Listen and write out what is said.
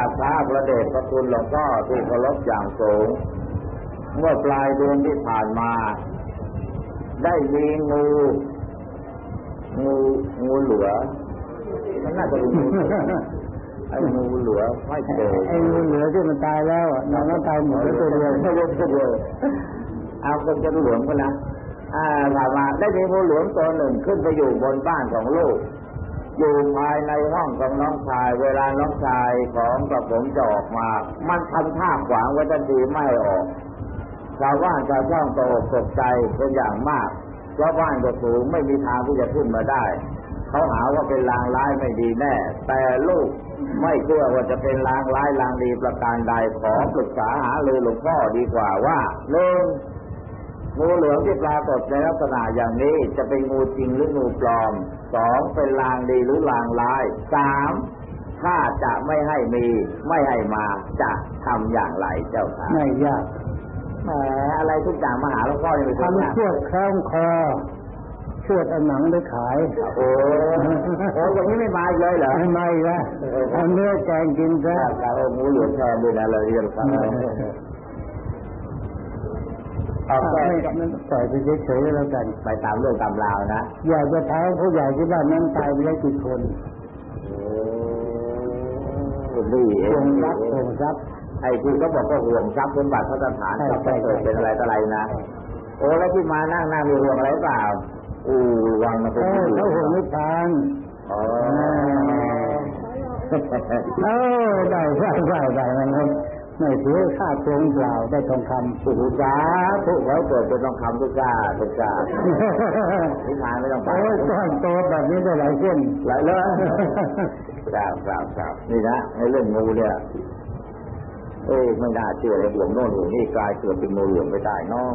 อาพระประเดชพระคุณหลวงพ่อที่เคารพอย่างสูง เมื่อปลายเดือนที่ผ่านมา ได้มีงูงูงูเหลือมันน่าจะเป็นงูเหลือไอ้งูเหลือไม่เจอไอ้งูเหลือที่มันตายแล้วอะนอนแล้วตายหมดแล้วตัวเดียวไม่ได้ตัวเดียวเอาคนจะเหลืองก็นะอ่าว่ามาได้มีงูเหลือมตัวหนึ่งขึ้นไปอยู่บนบ้านของลูก อยู่ภายในห้องของน้องชาย เวลาน้องชายของกระผมจะออกมา มันทำท่าขวางไว้ทันทีไม่ออกชาวบ้านชาวช่องตกตกใจเป็นอย่างมากเพราะบ้านก็สูงไม่มีทางที่จะขึ้นมาได้ เขาหาว่าเป็นลางร้ายไม่ดีแน่ แต่ลูกไม่เชื่อว่าจะเป็นลางร้ายลางดีประการใดขอปรึกษาหาเลยหลวงพ่อดีกว่าว่าหนึ่ง งูเหลือมที่ปรากฏในลักษณะอย่างนี้จะเป็นงูจริงหรืองูปลอมสองเป็นลางดีหรือลางร้ายสามถ้าจะไม่ให้มีไม่ให้มาจะทำอย่างไรเจ้าค่ะไม่ยากแหมอะไรทุกอย่างมาหาหลวงพ่อนี่ไม่ใช่ทำนะเชือกคล้องคอเชือดเอาหนังไปขายโอ้โอ้อย่างนี้ไม่มาอีกเลยเหรอไม่ไม่ละเอาเนื้อแกงกินซะครับครับโอ้หมูเหลืองแทนด้วยนะเราเรียนฟัง เอาไม่แค่ไม่ปล่อยไปเฉยๆแล้วกันไปตามเรื่องตามราวนะอยากจะถามผู้ใหญ่ที่บ้านนั้นตายไปแล้วกี่คนโอ้นี่เอห่วงงทรัพย์ห่วงทรัพย์ไอ้ที่เขาบอกว่าห่วงทรัพย์สมบัติพระสถานใช่ทรัพย์ใช่เกิดเป็นอะไรต่ออะไรนะโอ้แล้วที่มานั่งนั่งมีห่วงอะไรเปล่าอู้วังมาเอเป็นอผู้หญิเขาห่วงงนิพพานอ๋อเออได้ได้ได้ได้นะครับ ไม่เสียค่าโกงเปล่าได้ทองคำสุสาทุกไว้เกิดเป็นทองคำทุกกาทุกกานิพพานไม่ต้องไปโอ้ยก้อนโตแบบนี้ได้หลายเส้นหลายเลยครับครับครับนี่นะในเรื่องงูเนี่ยเอ้ยไม่น่าเชื่อเลยห่วงโน่นห่วงนี่กลายเกิดเป็นงูเหลือมไปได้น้อง